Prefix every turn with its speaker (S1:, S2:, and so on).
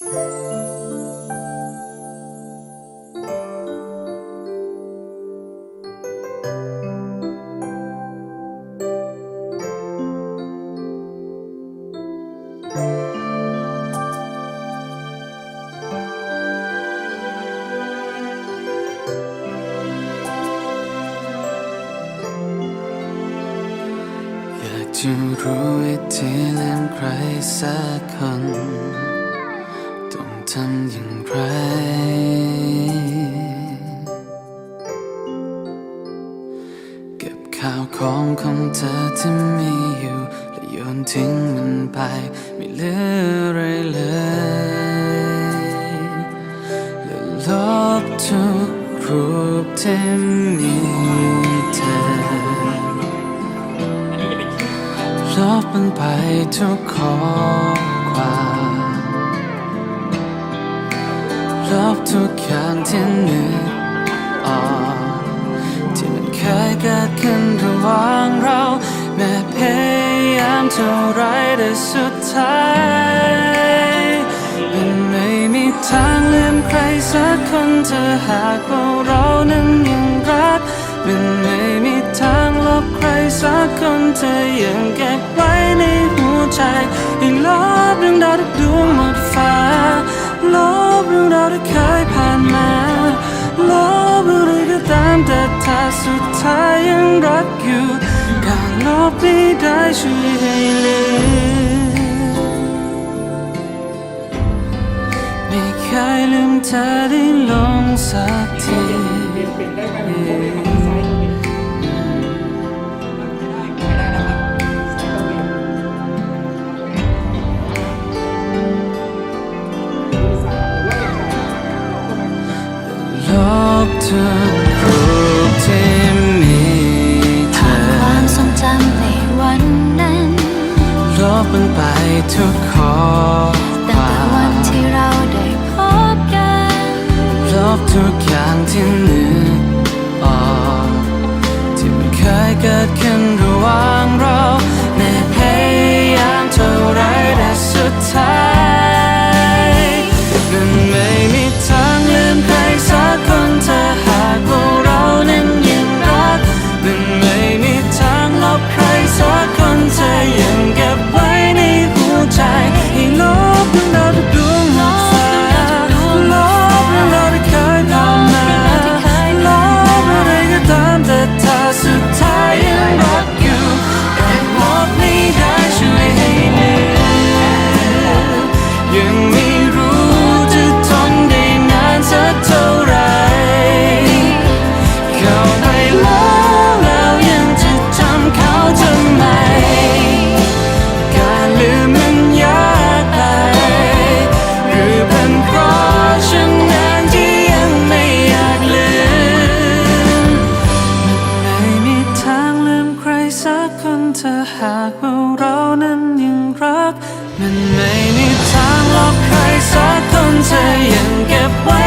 S1: อยากจะรู้วิธีลืมใครสักคน ทำอย่างไร เก็บข่าวของของเธอที่มีอยู่และโยนทิ้งมันไปไม่เหลืออะไรเลยและลบทุกรูปที่มีเธอลบมันไปทุกข้อความ ลบทุกอย่างที่หนึกออกที่มันเคยเกิดขึ้นระหว่างเรา แม้พยายามเท่าไรแต่สุดท้ายมันไม่มีทางลืมใครสักคนเธอหากว่าเรานั้นยังรักมันไม่มีทางลบใครสักคนเธอยังเก็บไว้ในหัวใจ แต่ถ้าสุดท้ายยังรักอยู่การลบไม่ได้ช่วยให้ลืมไม่เคยลืมเธอได้ลงสักที
S2: เป็ นได้ไหมมันโค้งไปฝั่งซ้ายก็เป็นไม่ได้ไม่ได้นะครับซ้ายก็เป็นมือซ้ายหรือว่าจะใช้เราก็มา
S1: ลบทุกรูปที่มีเธ
S3: ผ่านค
S1: อ
S3: วามทรงจำในวันนั้น
S1: ลบมันไปทุกข้อค
S3: ตั้ง
S1: วา
S3: แต่วัน
S1: ม
S3: ที่เราได้พบกัน
S1: ลบทุกอย่างที่นึกออก คนเธอหากว่าเรานั้นยังรัก มันไม่มีทางหลอกใครสักคนเธอยังเก็บไว้